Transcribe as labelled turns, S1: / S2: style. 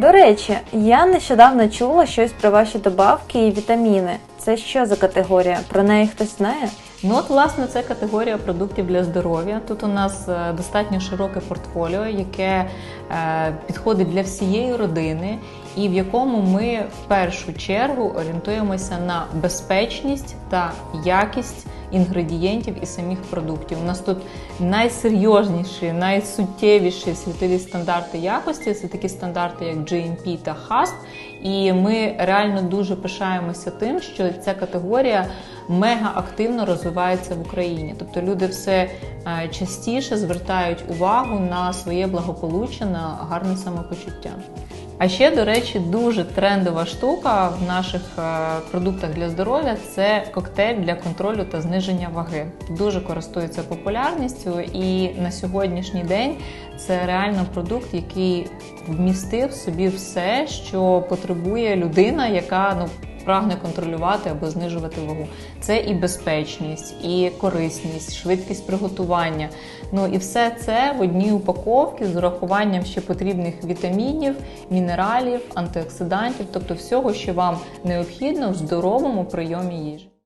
S1: До речі, я нещодавно чула щось про ваші добавки і вітаміни. Це що за категорія? Про неї хтось знає?
S2: Ну, от, власне, це категорія продуктів для здоров'я. Тут у нас е, достатньо широке портфоліо, яке е, підходить для всієї родини, і в якому ми в першу чергу орієнтуємося на безпечність та якість інгредієнтів і самих продуктів. У нас тут найсерйозніші, найсуттєвіші світові стандарти якості. Це такі стандарти, як GMP та HACCP. І ми реально дуже пишаємося тим, що ця категорія мега активно розвивається в Україні. Тобто люди все е, частіше звертають увагу на своє благополуччя, на гарне самопочуття. А ще, до речі, дуже трендова штука в наших е, продуктах для здоров'я це коктейль для контролю та зниження ваги. Дуже користується популярністю, і на сьогоднішній день це реально продукт, який вмістив собі все, що потребує людина, яка ну. Прагне контролювати або знижувати вагу. Це і безпечність, і корисність, швидкість приготування. Ну і все це в одній упаковці з урахуванням ще потрібних вітамінів, мінералів, антиоксидантів, тобто всього, що вам необхідно в здоровому прийомі їжі.